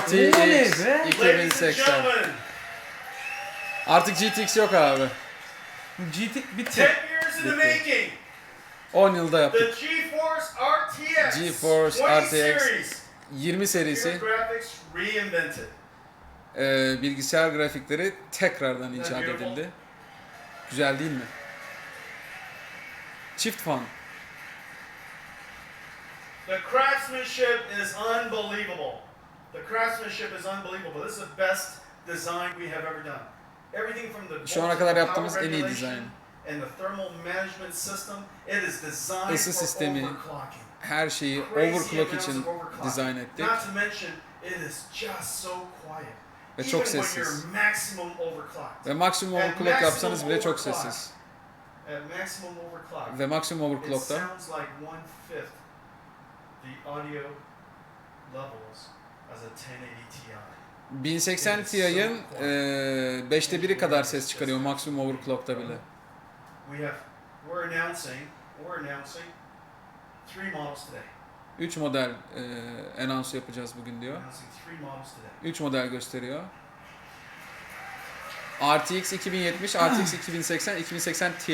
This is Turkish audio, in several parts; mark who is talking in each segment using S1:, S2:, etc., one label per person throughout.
S1: RTX
S2: be?
S3: Ladies and
S1: 2080.
S3: gentlemen,
S1: Artık GTX yok abi.
S2: GT bitti.
S3: 10 years in the making,
S1: 10 yılda yaptık.
S3: GeForce RTX
S1: GeForce
S3: 20
S1: RTX
S3: series,
S1: 20 serisi e, bilgisayar grafikleri tekrardan icat edildi. Güzel değil mi? Çift fan.
S3: The craftsmanship is unbelievable. The craftsmanship is unbelievable. This is the best design we have ever done. Everything from the
S1: Şu ana kadar yaptığımız en iyi dizayn.
S3: and the thermal management system, it is designed
S1: Isı
S3: for
S1: sistemi. Her şeyi overclock için dizayn ettik.
S3: Not to mention, it is just so quiet.
S1: Ve çok sessiz. Ve maksimum overclock
S3: maximum
S1: yapsanız bile çok
S3: overclock.
S1: sessiz. Ve maksimum overclock'ta
S3: sounds like one fifth the audio levels as a 1080 Ti.
S1: 1080 Ti'nin e, 5'te 1'i kadar ses çıkarıyor maksimum overclock'ta bile.
S3: We have, we're announcing, we're announcing three models today.
S1: 3 model e, announce yapacağız bugün diyor.
S3: Announcing three models today.
S1: 3 model gösteriyor. RTX 2070, RTX 2080, 2080 Ti.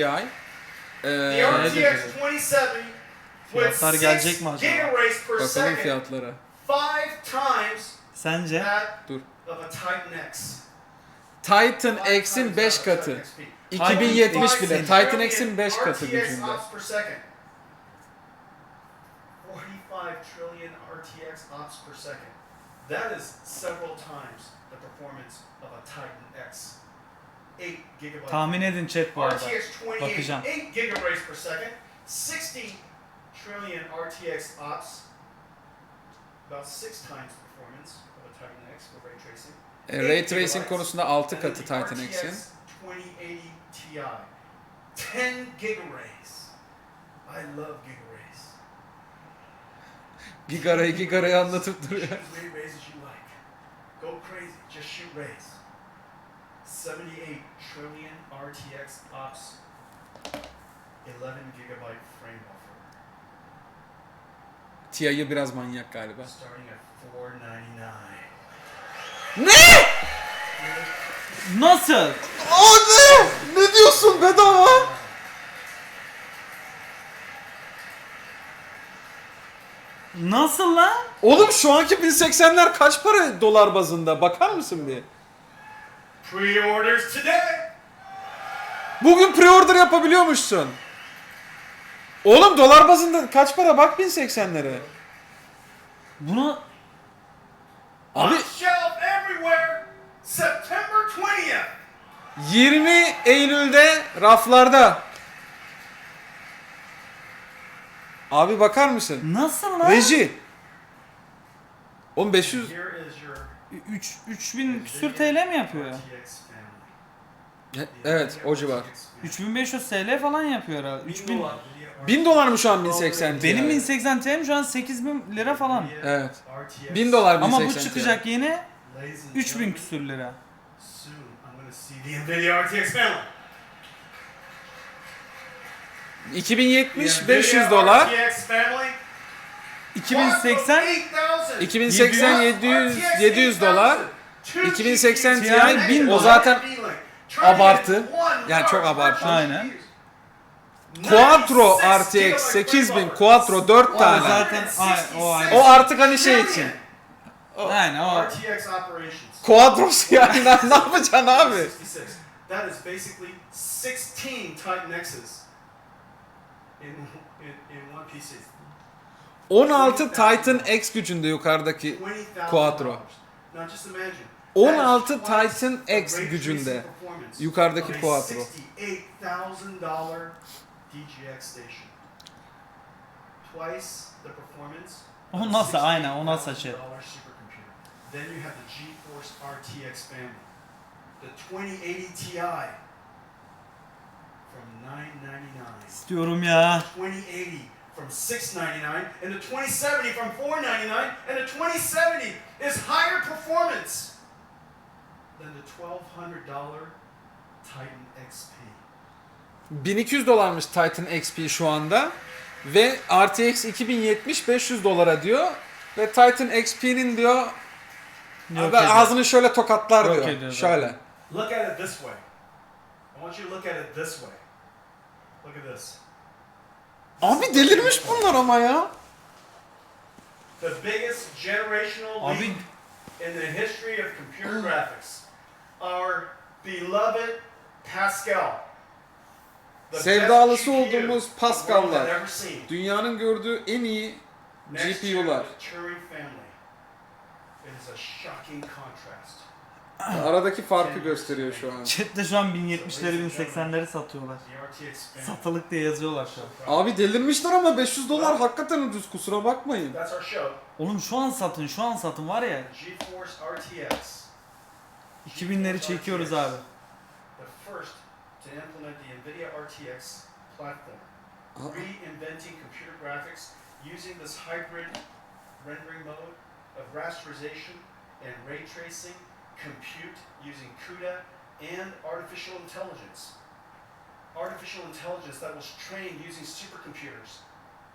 S3: The
S1: Ee,
S3: RTX 27 with
S2: Fiyatlar gelecek
S3: 6
S2: mi acaba?
S1: bakalım fiyatlara.
S3: Five times
S2: Sence?
S3: that
S1: Dur.
S3: of a Titan X.
S1: Titan
S3: Five
S1: X'in
S3: times
S1: 5
S3: that of a
S1: katı.
S3: Titan XP.
S1: 2070 bile.
S3: Five
S1: Titan X'in 5 katı
S3: RTX
S1: gücünde.
S3: ops per second. 45 trillion RTX ops per second. That is several times the performance of a Titan X. 8 gigabyte.
S2: Tahmin edin chat bu arada.
S3: RTX 28,
S2: Bakacağım.
S3: 8 gigabytes per second, 60 trillion RTX ops,
S1: e, Ray Tracing konusunda 6 katı Titan X'in.
S3: 2080 Ti. 10 gigares. I love gigares.
S1: Gigarayı gigarayı anlatıp duruyor.
S3: Go crazy, just shoot rays. 78 trillion RTX ops 11 gigabyte frame buffer.
S1: Ti'yi biraz manyak galiba.
S3: starting at 499.
S1: Ne?
S2: Nasıl?
S1: O ne? Ne diyorsun bedava?
S2: Nasıl lan?
S1: Oğlum şu anki 1080'ler kaç para dolar bazında? Bakar mısın bir?
S3: Pre-orders today.
S1: Bugün pre-order yapabiliyormuşsun. Oğlum dolar bazında kaç para? Bak 1080'lere.
S2: Bunu
S1: Abi
S3: On shelf everywhere. September 20th.
S1: 20 Eylül'de raflarda. Abi bakar mısın?
S2: nasıl lan?
S1: Reji. Oğlum 500
S3: Here is your
S2: 3 3000 küsür TL mi yapıyor?
S3: RTX family.
S1: Evet o civar.
S2: 3500 TL falan yapıyor herhalde. 3000
S1: 1000 dolar mı şu an 1080 Ti?
S2: Benim 1080 Ti'm şu an 8000 lira falan.
S1: Evet. 1000 dolar 1080
S2: Ama bu
S1: Ti.
S2: çıkacak yeni
S3: Ladies and
S2: 3000
S3: gentlemen,
S2: küsür lira.
S3: Soon I'm going to see the NVIDIA RTX family.
S1: 2070
S3: The
S1: 500
S3: NVIDIA
S1: dolar.
S3: RTX family.
S2: 2080
S3: 8000.
S1: 2080 700 700 dolar. 2080 Ti
S2: 1000
S1: o zaten abartı. Yani çok abartı.
S2: Aynen.
S1: Quattro RTX 8000 Quattro 4
S2: O
S1: tane.
S2: zaten ay, o.
S1: O artık hani şey için.
S2: Aynen o.
S3: RTX operations.
S1: Quadros yani ne ne yapacaksın abi?
S3: 66. That is basically 16 Titan X's in, in, in one PC.
S1: 16 Titan X gücünde yukarıdaki
S3: $20,000.
S1: Quattro.
S3: Now just imagine.
S1: 16
S3: that is twice
S1: Titan
S3: the
S1: X
S3: ray
S1: gücünde
S3: performance
S1: yukarıdaki
S3: of a
S1: Quattro.
S3: $68,000 DGX station. Twice the performance
S2: O
S3: of
S2: aynen, o NASA
S3: $68,000 supercomputer. Then you have the GeForce RTX family. The 2080 Ti from 999.
S2: İstiyorum ya.
S3: 2080 from 699 and the 2070 from 499 and the 2070 is higher performance than the $1200 Titan XP.
S1: 1200 dolarmış Titan XP şu anda ve RTX 2070 500 dolara diyor ve Titan XP'nin diyor
S2: Yok
S1: Abi
S2: ediyor.
S1: ağzını şöyle tokatlar
S2: Yok
S1: diyor.
S2: ediyor
S1: Şöyle.
S3: Look at it this way. I want you to look at it this way. Look at this.
S1: Abi delirmiş bunlar ama ya.
S3: The biggest generational
S2: Abi
S3: leap in the history of computer graphics. Our beloved Pascal.
S1: Sevdalısı olduğumuz Pascal'lar. Dünyanın gördüğü en iyi GPU'lar. aradaki farkı gösteriyor şu an.
S2: chatte şu an 1070'leri 1080'leri satıyorlar. Satılık diye yazıyorlar şu an.
S1: Abi delirmişler ama 500 dolar hakikaten ucuz kusura bakmayın.
S2: Oğlum şu an satın, şu an satın var ya.
S3: GeForce RTX.
S2: 2000'leri çekiyoruz abi.
S3: The first to implement the NVIDIA RTX platform. reinventing computer graphics using this hybrid rendering mode of rasterization and ray tracing, compute using CUDA, and artificial intelligence. Artificial intelligence that was trained using supercomputers.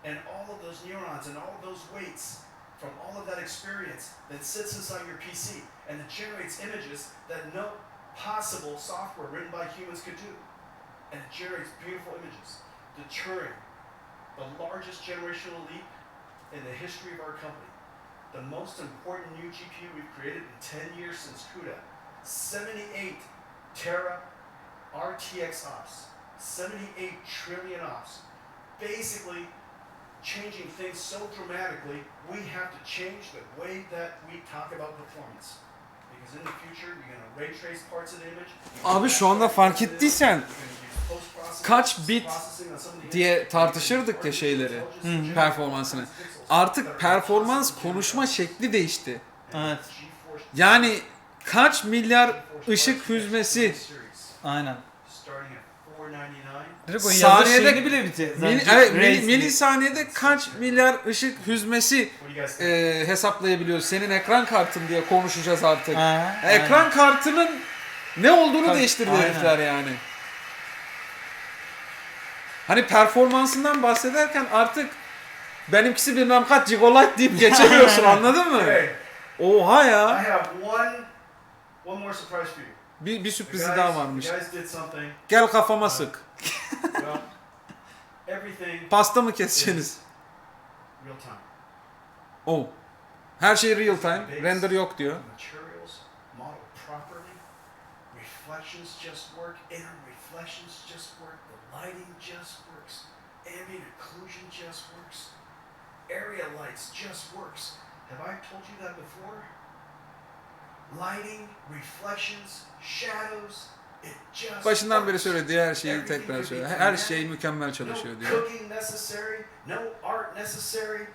S3: And all of those neurons and all of those weights from all of that experience that sits inside your PC and it generates images that no possible software written by humans could do. And it generates beautiful images the Turing, the largest generational leap in the history of our company, the most important new GPU we've created in 10 years since CUDA, 78 tera RTX ops, 78 trillion ops, basically changing things so dramatically, we have to change the way that we talk about performance.
S1: Abi şu anda fark ettiysen kaç bit diye tartışırdık ya şeyleri,
S3: Hı.
S1: performansını. Artık performans konuşma şekli değişti.
S2: Evet.
S1: Yani kaç milyar ışık hüzmesi
S2: Aynen.
S3: Starting at 499.
S2: Direkt o yazı
S1: Saniyede-
S2: şeyini bile bitir.
S1: Mil, evet, mili- milisaniyede kaç milyar ışık hüzmesi e, hesaplayabiliyoruz. Senin ekran kartın diye konuşacağız artık.
S2: Ha,
S1: Ekran kartının ne olduğunu
S2: Tabii,
S1: değiştirdi
S2: aynen.
S1: herifler yani. Hani performansından bahsederken artık benimkisi bilmem kaç gigabyte deyip geçemiyorsun anladın mı?
S3: Okay,
S1: Oha
S3: I
S1: ya.
S3: have one, one more surprise for you.
S1: Bir, bir
S3: The
S1: sürprizi
S3: guys,
S1: daha varmış.
S3: the guys did something.
S1: Gel kafama sık.
S3: Everything
S1: Pasta mı keseceksiniz?
S3: real time.
S1: Oh. Her şey real time. Render yok diyor.
S3: Materials modeled properly. Reflections just work. Inner reflections just work. The lighting just works. Ambient occlusion just works. Area lights just works. Have I told you that before? Lighting, reflections, shadows,
S1: Başından beri söylediği her şeyi tekrar söylüyor. Her şey mükemmel çalışıyor diyor.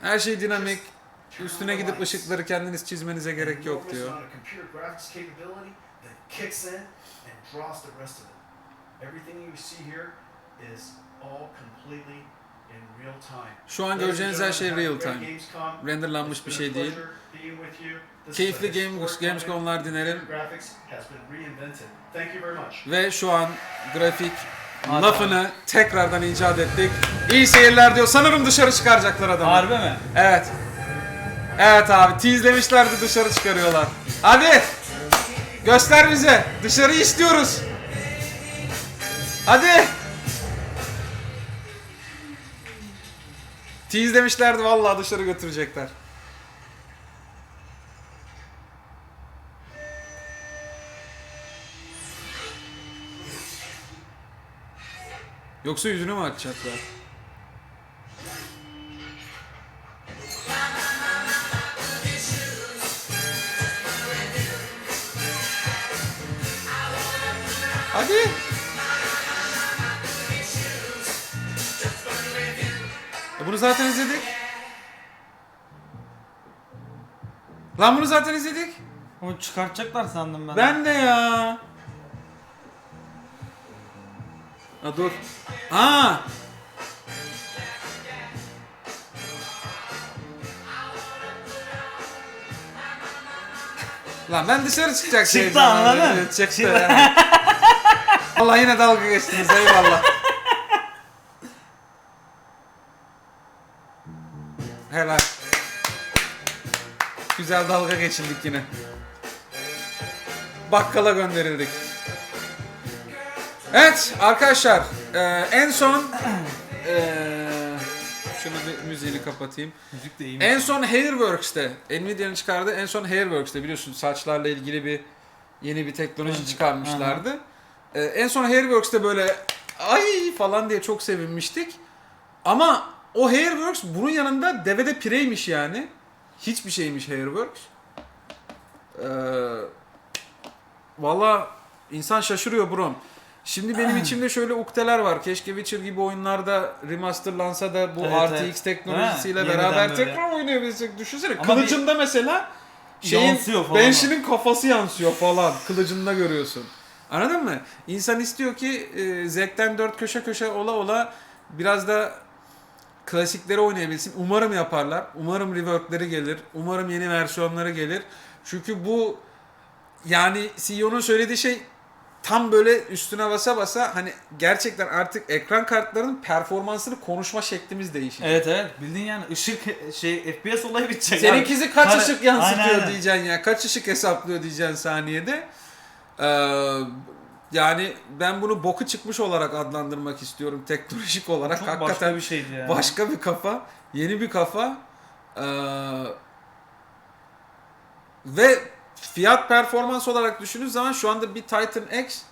S1: Her şey dinamik. Üstüne gidip ışıkları kendiniz çizmenize gerek yok diyor.
S3: Everything you see here is all completely.
S1: Şu an göreceğiniz her şey real time. Renderlanmış bir şey değil. Keyifli
S3: a
S1: game,
S3: historic
S1: Gamescom'lar dinerim. Ve şu an grafik lafını tekrardan icat ettik. İyi seyirler diyor. Sanırım dışarı çıkaracaklar adamı.
S2: Harbi mi?
S1: Evet. Evet abi tease'lemişlerdi dışarı çıkarıyorlar. Hadi. Göster bize. Dışarı istiyoruz. Hadi. Tease'lemişlerdi vallahi dışarı götürecekler. Yoksa yüzünü mü açacaklar? Zaten izledik. Lan bunu zaten izledik.
S2: O çıkartacaklar sandım ben.
S1: Ben de ya. Ha dur. Aa. Lan ben dışarı çıkacak
S2: Çıktı,
S1: zannediyordum.
S2: anladın?
S1: Evet, Çıktı.
S2: Çıktı.
S1: evet. Allah yine dalga geçtiniz eyvallah. Güzel dalga geçildik yine. bakkala gönderildik. Evet arkadaşlar e, en son e, şunu bir müziğini kapatayım.
S2: Müzik de iyi.
S1: En son Hairworks'te, Nvidia'nın çıkardığı en son Hairworks'te biliyorsun saçlarla ilgili bir yeni bir teknoloji çıkarmışlardı. Ee, en son Hairworks'te böyle ay falan diye çok sevinmiştik. Ama o Hairworks bunun yanında devede pireymiş yani. Hiçbir şeymiş Hairworks. Ee, Valla insan şaşırıyor brom. Şimdi benim içimde şöyle ukdeler var. Keşke Witcher gibi oyunlarda remasterlansa da bu
S2: Evet,
S1: RTX
S2: evet.
S1: teknolojisiyle
S2: Ha, yeniden
S1: beraber
S2: böyle.
S1: tekrar oynayabilsek. Düşünsene
S2: Ama
S1: kılıcında mesela şeyin
S2: Yansıyor falan
S1: Banshee'nin kafası yansıyor falan. Kılıcında görüyorsun. Anladın mı? İnsan istiyor ki e, zevkten dört köşe köşe ola ola biraz da klasikleri oynayabilsin. Umarım yaparlar. Umarım reworkleri gelir. Umarım yeni versiyonları gelir. Çünkü bu yani CEO'nun söylediği şey tam böyle üstüne basa basa hani gerçekten artık ekran kartlarının performansını konuşma şeklimiz değişecek.
S2: Evet evet bildiğin yani ışık şey FPS olayı bitecek.
S1: Seninkisi kaç
S2: Kare-
S1: ışık yansıtıyor
S2: Aynen, aynen.
S1: diyeceksin ya. Kaç ışık hesaplıyor diyeceksin saniyede. Ee, yani ben bunu boku çıkmış olarak adlandırmak istiyorum teknolojik olarak.
S2: Çok
S1: Hakikaten
S2: başka bir şeydi yani.
S1: başka bir kafa, yeni bir kafa. Ee, ve fiyat performans olarak düşündüğün zaman şu anda bir Titan X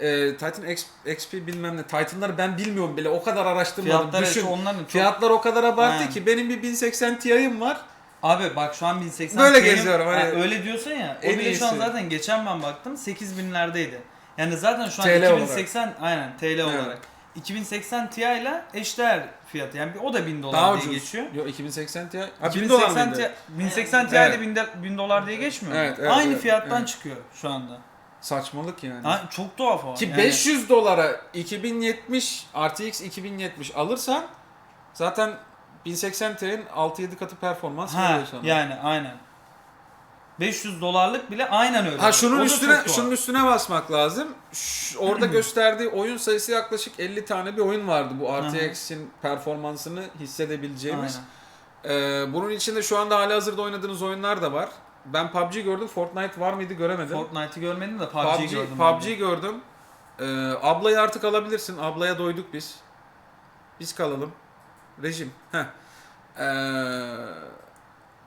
S1: e, Titan X, XP bilmem ne Titan'ları ben bilmiyorum bile o kadar araştırmadım.
S2: Fiyatlar
S1: Düşün.
S2: evet, onların çok...
S1: Fiyatlar o kadar
S2: Aynen.
S1: ki benim bir 1080 Ti'm var.
S2: Abi bak şu an 1080
S1: Böyle
S2: Ti'nin-
S1: geziyorum, hani-
S2: Ha, öyle diyorsun ya. O bile şu an zaten geçen ben baktım 8000'lerdeydi. Yani zaten şu an
S1: TL
S2: 2080 aynen TL olarak. 2080 Ti ile eşdeğer fiyatı. Yani o da 1000 dolar
S1: Daha
S2: diye
S1: ucuz.
S2: geçiyor.
S1: Yok 2080 Ti. Ha 1000 dolar
S2: 2080
S1: mıydı?
S2: Ti, 1080 Ti
S1: Evet.
S2: de 1000 de- 1000 dolar diye geçmiyor?
S1: Evet, evet,
S2: Aynı
S1: evet,
S2: fiyattan
S1: evet.
S2: çıkıyor şu anda.
S1: Saçmalık yani.
S2: Ha, çok tuhaf o.
S1: Ki
S2: Yani
S1: 500 dolara 2070 RTX 2070 alırsan zaten 1080 Ti'nin 6-7 katı performans veriyor sana.
S2: yani aynen. 500 dolarlık bile aynen öyle.
S1: Ha şunun üstüne şunun üstüne basmak lazım. Ş- orada gösterdiği oyun sayısı yaklaşık 50 tane bir oyun vardı bu RTX'in performansını hissedebileceğimiz.
S2: Aynen.
S1: Ee, bunun içinde şu anda hali hazırda oynadığınız oyunlar da var. Ben PUBG gördüm. Fortnite var mıydı göremedim.
S2: Fortnite'ı görmedim de PUBG'yi
S1: PUBG,
S2: gördüm.
S1: PUBG gördüm. Ee, ablayı artık alabilirsin. Ablaya doyduk biz. Biz kalalım. Rejim. Heh. Ee,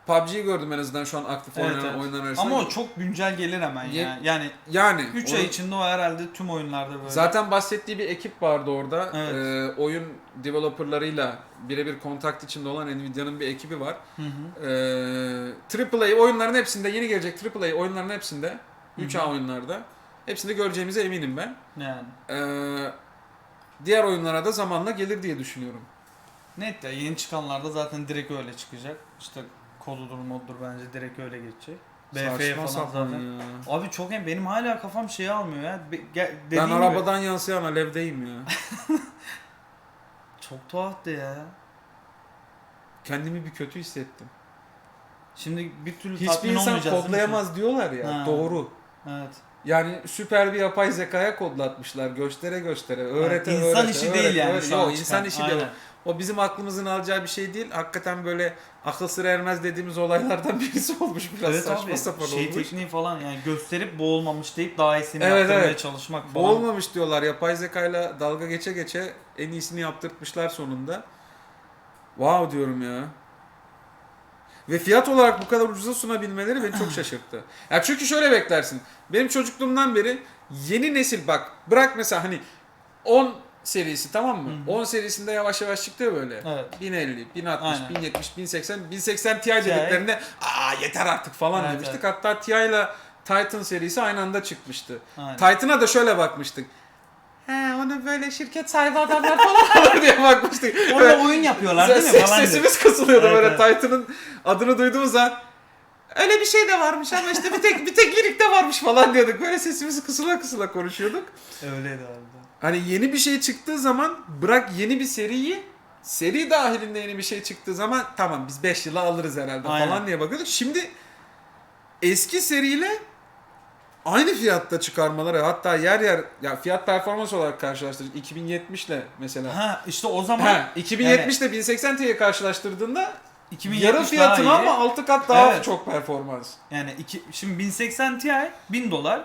S1: PUBG'yi gördüm en azından şu an aktif
S2: Evet,
S1: oynanan
S2: evet.
S1: oyunlar arasında.
S2: Ama o çok güncel gelir hemen
S1: Ye-
S2: ya. Yani
S1: yani
S2: 3
S1: onu-
S2: ay içinde o herhalde tüm oyunlarda böyle.
S1: Zaten bahsettiği bir ekip vardı orada.
S2: Evet.
S1: Ee, oyun developerlarıyla birebir kontakt içinde olan Nvidia'nın bir ekibi var.
S2: Hı hı.
S1: Ee, AAA oyunların hepsinde yeni gelecek AAA oyunların hepsinde 3A
S2: Hı hı.
S1: oyunlarda hepsinde göreceğimize eminim ben.
S2: Yani.
S1: Ee, diğer oyunlara da zamanla gelir diye düşünüyorum.
S2: Net ya yeni çıkanlarda zaten direkt öyle çıkacak. İşte kodudur moddur bence direkt öyle geçecek. BF'ye
S1: Saçma
S2: falan
S1: sapan
S2: zaten.
S1: ya.
S2: Abi çok en benim hala kafam şeyi almıyor ya. Be- gel-
S1: Ben
S2: gibi,
S1: arabadan yansıyan alevdeyim ya.
S2: çok tuhaftı ya.
S1: Kendimi bir kötü hissettim.
S2: Şimdi bir türlü
S1: Hiçbir
S2: tatmin
S1: insan
S2: olmayacağız değil mi
S1: kodlayamaz diyorlar ya.
S2: Ha.
S1: Doğru.
S2: Evet.
S1: Yani süper bir yapay zekaya kodlatmışlar. Göstere göstere, öğrete
S2: Yani
S1: öğrete.
S2: insan işi değil
S1: öğrete,
S2: yani
S1: öğrete.
S2: şu an
S1: Yok, insan işi değil.
S2: Aynen.
S1: O bizim aklımızın alacağı bir şey değil. Hakikaten böyle akıl sır ermez dediğimiz olaylardan birisi olmuş. Biraz
S2: Evet
S1: saçma
S2: abi
S1: sapan
S2: şey
S1: olmuş.
S2: tekniği falan yani gösterip boğulmamış deyip daha iyisini
S1: Evet,
S2: yaptırmaya
S1: evet.
S2: çalışmak falan.
S1: Boğulmamış diyorlar. Yapay zekayla dalga geçe geçe en iyisini yaptırtmışlar sonunda. Wow diyorum ya. Ve fiyat olarak bu kadar ucuza sunabilmeleri beni çok şaşırttı. Ya çünkü şöyle beklersin. Benim çocukluğumdan beri yeni nesil bak bırak mesela hani 10 serisi tamam mı?
S2: Hı hı.
S1: 10 serisinde yavaş yavaş çıktı ya böyle.
S2: Evet.
S1: 1050, 1060,
S2: Aynen.
S1: 1070, 1080, 1080 Ti dediklerinde aa yeter artık falan
S2: Evet,
S1: demiştik.
S2: evet.
S1: Hatta Ti ile Titan serisi aynı anda çıkmıştı. Titan'a da şöyle bakmıştık. He onu böyle şirket sahibi adamlar falan alır diye bakmıştık.
S2: Orada oyun yapıyorlar değil mi?
S1: Ses- sesimiz kısılıyordu
S2: Evet,
S1: böyle
S2: evet.
S1: Titan'ın adını duyduğumuz zaman. Öyle bir şey de varmış ama işte bir tek bir tek lirik de varmış falan diyorduk. Böyle sesimizi kısıla kısıla konuşuyorduk.
S2: Öyleydi abi.
S1: Hani yeni bir şey çıktığı zaman bırak yeni bir seriyi seri dahilinde yeni bir şey çıktığı zaman tamam biz 5 yıla alırız herhalde
S2: Aynen.
S1: falan diye bakıyorduk. Şimdi eski seriyle aynı fiyatta çıkarmaları hatta yer yer ya fiyat performans olarak karşılaştırdık 2070 ile mesela.
S2: Ha işte o zaman
S1: Ha, 2070 ile 1080 Ti'ye karşılaştırdığında
S2: 2070
S1: Yarı
S2: daha
S1: fiyatına
S2: iyi.
S1: ama 6 kat daha
S2: Evet.
S1: çok performans.
S2: Yani iki, şimdi 1080 Ti 1000 dolar.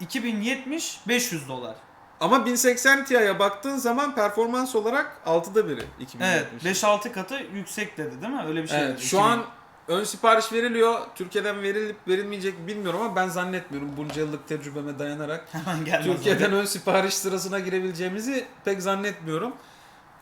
S2: 2070 500 dolar.
S1: Ama 1080 Ti'ye baktığın zaman performans olarak 6'da biri 2070.
S2: Evet 5-6 katı yüksek dedi değil mi? Öyle bir şey
S1: Evet,
S2: dedi.
S1: şu
S2: 2000
S1: an ön sipariş veriliyor. Türkiye'den verilip verilmeyecek bilmiyorum ama ben zannetmiyorum bunca yıllık tecrübeme dayanarak.
S2: hemen gelmez.
S1: Türkiye'den ön sipariş sırasına girebileceğimizi pek zannetmiyorum.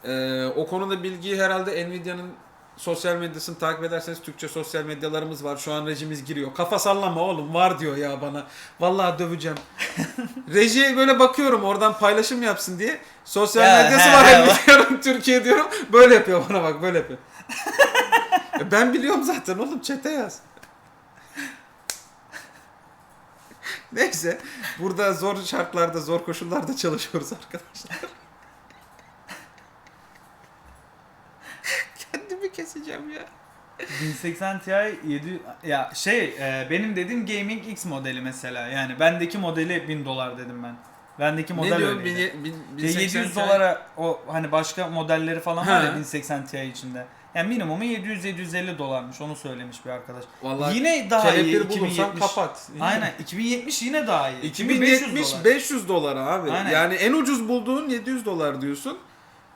S1: Ee, o konuda bilgiyi herhalde Nvidia'nın sosyal medyasını takip ederseniz Türkçe sosyal medyalarımız var. Şu an rejimiz giriyor. Kafa sallama oğlum var diyor ya bana. Vallahi döveceğim. Rejiye böyle bakıyorum oradan paylaşım yapsın diye. Sosyal
S2: Ya,
S1: medyası
S2: he,
S1: var
S2: he,
S1: Nvidia'nın Türkiye diyorum. Böyle yapıyor bana bak böyle yapıyor. E ben biliyorum zaten oğlum çete yaz. Neyse burada zor şartlarda zor koşullarda çalışıyoruz arkadaşlar. Kendimi keseceğim ya.
S2: 1080 Ti 7 ya şey e, benim dediğim Gaming X modeli mesela. Yani bendeki modeli 1000 dolar dedim ben. Bendeki model
S1: ne diyor?
S2: öyleydi.
S1: Bin- bin-
S2: Ya
S1: 1080
S2: 700
S1: Ti.
S2: dolara o hani başka modelleri falan var ya 1080 Ti içinde. Yani minimumu 700-750 dolarmış onu söylemiş bir arkadaş.
S1: Vallahi
S2: yine daha iyi
S1: kelepir bulursan
S2: 2070.
S1: kapat.
S2: Aynen 2070 yine daha iyi.
S1: 2070
S2: dolar.
S1: 500 dolar abi.
S2: Aynen.
S1: Yani en ucuz bulduğun 700 dolar diyorsun.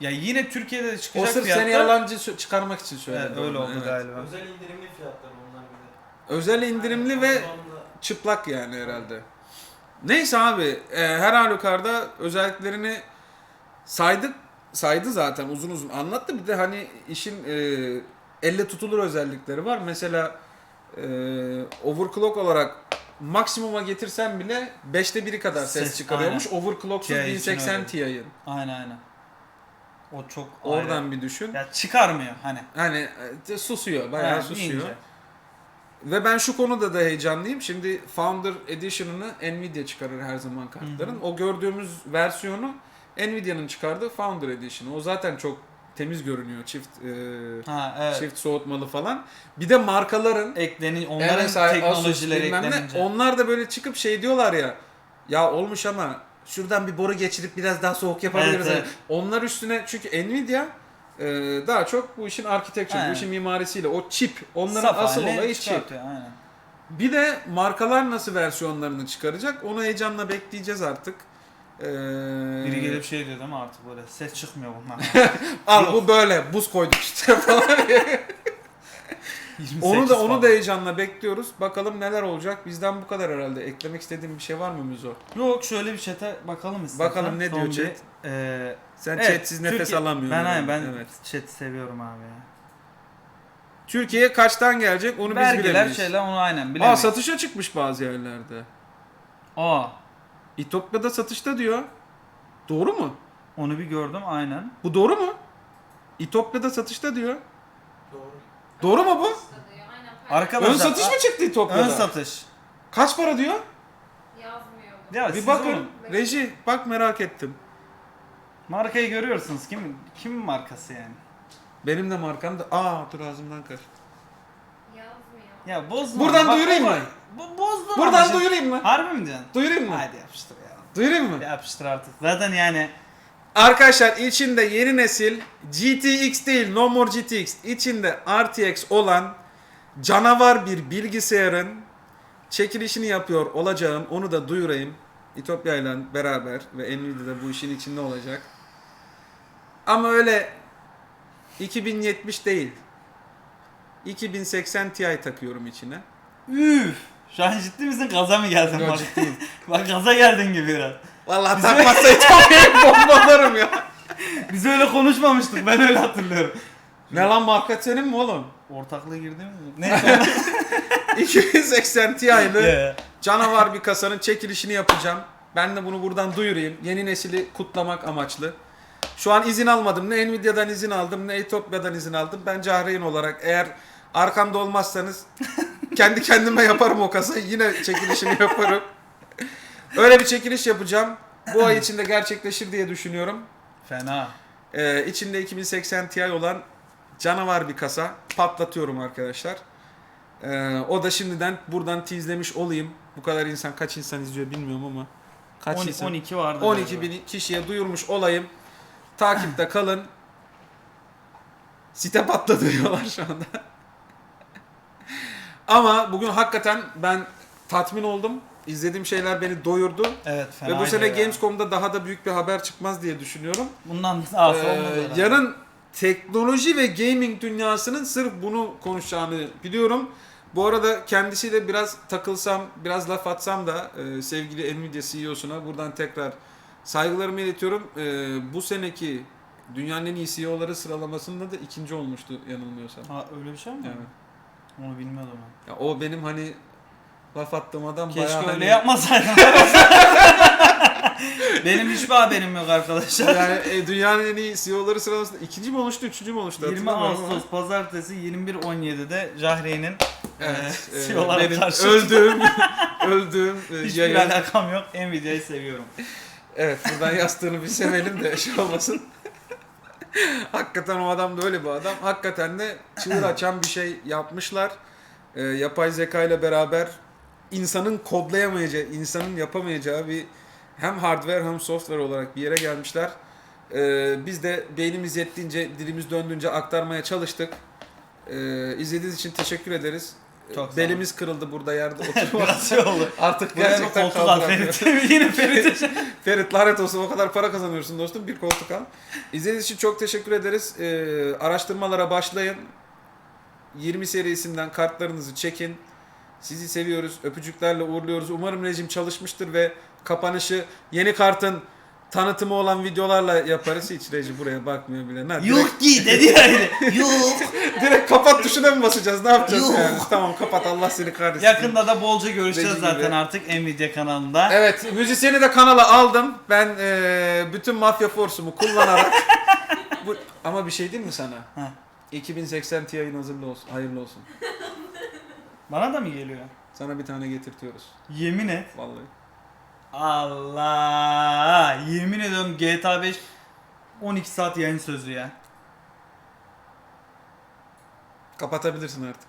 S2: Ya yine Türkiye'de de
S1: O
S2: çıkacak
S1: sırf
S2: fiyatta.
S1: seni yalancı sö- çıkarmak için
S2: Evet,
S1: söyledim.
S2: öyle
S1: onu,
S2: oldu
S1: evet.
S2: galiba.
S4: Özel indirimli fiyatlar onlar bir de.
S1: Özel indirimli ve
S4: Amazon'da
S1: çıplak yani herhalde. Neyse abi e, her halükarda özelliklerini saydık saydı zaten uzun uzun anlattı. Bir de hani işin e, elle tutulur özellikleri var. Mesela e, overclock olarak maksimuma getirsen bile 5'te biri kadar ses,
S2: Ses,
S1: çıkarıyormuş. Overclocksuz
S2: Ti için
S1: 1080
S2: öyle.
S1: Ti'nin.
S2: Aynen aynen. O çok
S1: Oradan
S2: ayrı.
S1: bir düşün.
S2: Ya çıkarmıyor hani.
S1: Hani e, susuyor, bayağı
S2: Ha,
S1: susuyor.
S2: ince.
S1: Ve ben şu konuda da heyecanlıyım. Şimdi Founder Edition'ını Nvidia çıkarır her zaman kartların. O gördüğümüz versiyonu Nvidia'nın çıkardığı Founder Edition'ı. O zaten çok temiz görünüyor. Çift e,
S2: Ha evet.
S1: çift soğutmalı falan. Bir de markaların
S2: Ekleni onların
S1: MSI, Asus
S2: teknolojileri
S1: bilmem ne,
S2: eklenince.
S1: onlar da böyle çıkıp şey diyorlar ya. Ya olmuş ama şuradan bir boru geçirip biraz daha soğuk yapabiliriz.
S2: Evet, evet.
S1: Onlar üstüne çünkü Nvidia e, daha çok bu işin architecture, bu işin mimarisiyle o çip, onların
S2: Saf
S1: asıl olayı çip.
S2: Aynen.
S1: Bir de markalar nasıl versiyonlarını çıkaracak onu heyecanla bekleyeceğiz artık. Ee,
S2: Biri gelip şey diyor değil mi artık böyle ses çıkmıyor bunlar.
S1: al bu böyle buz koyduk işte falan. Onu da onu da heyecanla bekliyoruz. Bakalım neler olacak. Bizden bu kadar herhalde. Eklemek istediğim bir şey var mı Müzo?
S2: Yok şöyle bir chat'e bakalım istersen.
S1: Bakalım ne diyor
S2: Son bir,
S1: chat?
S2: e,
S1: Sen
S2: evet,
S1: chatsiz nefes
S2: Türkiye-
S1: alamıyorsun.
S2: Ben aynen ben
S1: Evet.
S2: chat'i seviyorum abi ya.
S1: Türkiye'ye kaçtan gelecek onu biz
S2: Vergiler
S1: bilemeyiz.
S2: şeyler onu aynen
S1: Aa
S2: bilemeyiz.
S1: satışa çıkmış bazı yerlerde.
S2: Aa
S1: İtopya'da satışta diyor. Doğru mu?
S2: onu bir gördüm aynen.
S1: Bu doğru mu? İtopya'da satışta diyor.
S4: Doğru.
S1: Mu bu?
S5: Aynen.
S2: Arkadaşlar
S1: Ön satış mı çıktı İtopya'da?
S2: Ön satış.
S1: Kaç para diyor?
S5: Yazmıyor.
S2: Ya
S1: Bir
S2: siz
S1: bakın.
S2: oğlum,
S1: Reji bak merak ettim.
S2: markayı görüyorsunuz. Kim kim markası yani?
S1: Benim de markam da. Aa dur ağzımdan kaç.
S5: Yazmıyor.
S2: Ya bozdun.
S1: Buradan
S2: Bak,
S1: duyurayım mı?
S2: Bu bozdun
S1: Buradan
S2: şimdi-
S1: duyurayım mı?
S2: Harbi mi diyorsun?
S1: Duyurayım mı?
S2: Hadi yapıştır ya.
S1: Duyurayım mı?
S2: Yapıştır artık. Zaten yani
S1: Arkadaşlar içinde yeni nesil GTX değil No More GTX içinde RTX olan canavar bir bilgisayarın çekilişini yapıyor olacağım. Onu da duyurayım. İtopya ile beraber ve Nvidia da bu işin içinde olacak. Ama öyle 2070 değil. 2080 Ti takıyorum içine.
S2: üf. Şu an ciddi misin? Gaza mı geldin?
S1: Yok,
S2: bak?
S1: ciddiyim.
S2: bak gaza geldin gibi biraz.
S1: Vallahi takmazsa İtopya'yı bombalarım ya.
S2: Biz öyle konuşmamıştık. Ben öyle hatırlıyorum.
S1: Ne lan marka senin mi oğlum?
S2: Ortaklığa girdi mi? Neyse.
S1: 280 Ti'li
S2: Ya.
S1: canavar bir kasanın çekilişini yapacağım. Ben de bunu buradan duyurayım. Yeni nesili kutlamak amaçlı. Şu an izin almadım. Ne Nvidia'dan izin aldım ne Etopya'dan izin aldım. Ben Cahreyn olarak eğer arkamda olmazsanız kendi kendime yaparım o kasayı. Yine çekilişini yaparım. Öyle bir çekiliş yapacağım. Bu ay içinde gerçekleşir diye düşünüyorum.
S2: Fena.
S1: Ee, içinde 2080 Ti olan canavar bir kasa patlatıyorum arkadaşlar. Ee, o da şimdiden buradan tease'lemiş olayım. Bu kadar insan kaç insan izliyor bilmiyorum ama kaç
S2: 12,
S1: insan?
S2: 12 vardı.
S1: 12
S2: galiba.
S1: bin kişiye duyurmuş olayım. Takipte kalın. Site patladı diyorlar şu anda. Ama bugün hakikaten ben tatmin oldum. İzlediğim şeyler beni doyurdu.
S2: Evet fena
S1: Ve bu sene
S2: ya.
S1: Gamescom'da daha da büyük bir haber çıkmaz diye düşünüyorum.
S2: Bundan daha
S1: Ee,
S2: olmaz herhalde.
S1: yarın teknoloji ve gaming dünyasının sırf bunu konuşacağını biliyorum. Bu arada kendisiyle biraz takılsam, biraz laf atsam da e, sevgili Nvidia CEO'suna buradan tekrar saygılarımı iletiyorum. E, bu seneki dünyanın en iyi CEO'ları sıralamasında da ikinci olmuştu yanılmıyorsam.
S2: Ha öyle bir şey mi?
S1: Evet.
S2: Onu bilmiyordum ben.
S1: Ya o benim hani laf attığım adam
S2: Keşke
S1: bayağı
S2: öyle
S1: hani,
S2: yapmasaydın. Benim hiçbir haberim yok arkadaşlar.
S1: yani e, dünyanın en iyi CEO'ları sıralamasında ikinci mi olmuştu, üçüncü mü olmuştu
S2: 20
S1: hatırlamıyorum ama.
S2: Ağustos pazartesi 21.17'de Jahreyn'in
S1: Evet.
S2: e,
S1: e,
S2: CEO'lara
S1: benim
S2: karşı
S1: öldüğüm öldüğüm e,
S2: hiçbir
S1: yayın.
S2: alakam yok. Nvidia'yı seviyorum.
S1: Evet buradan yastığını bir sevelim de şey olmasın. Hakikaten o adam da öyle bir adam. Hakikaten de çığır açan bir şey yapmışlar. Ee, yapay zeka ile beraber insanın kodlayamayacağı, insanın yapamayacağı bir hem hardware hem software olarak bir yere gelmişler. Ee, biz de beynimiz yettiğince, dilimiz döndüğünce aktarmaya çalıştık. Ee, izlediğiniz için teşekkür ederiz.
S2: Çok.
S1: Belimiz kırıldı burada yerde oturmak.
S2: Oldu.
S1: Artık gerçekten
S2: koltuk al. Ferit. Yine Ferit.
S1: Ferit lanet olsun o kadar para kazanıyorsun dostum bir koltuk al. İzlediğiniz için çok teşekkür ederiz. Ee, araştırmalara başlayın. 20 serisinden kartlarınızı çekin. Sizi seviyoruz. Öpücüklerle uğurluyoruz. Umarım rejim çalışmıştır ve kapanışı yeni kartın tanıtımı olan videolarla yaparız. Hiç rejim buraya bakmıyor bile. Direkt,
S2: Yok ki dedi ya öyle. Yok.
S1: direkt kapat tuşuna mı basacağız? Ne yapacağız
S2: Yok.
S1: yani? Tamam kapat Allah seni kahretsin.
S2: Yakında da bolca görüşeceğiz
S1: Dediği
S2: zaten
S1: gibi.
S2: artık Nvidia kanalında.
S1: Evet, müzisyeni de kanala aldım. Ben eee, bütün mafya forsumu kullanarak bu ama bir şey diyeyim mi sana?
S2: Ha.
S1: 2080 Ti'nin hazırlı olsun, hayırlı olsun.
S2: Bana da mı geliyor?
S1: Sana bir tane getirtiyoruz.
S2: Yemin et.
S1: Vallahi.
S2: Allah! Yemin ediyorum GTA 5 12 saat yayın sözü ya.
S1: Kapatabilirsin artık.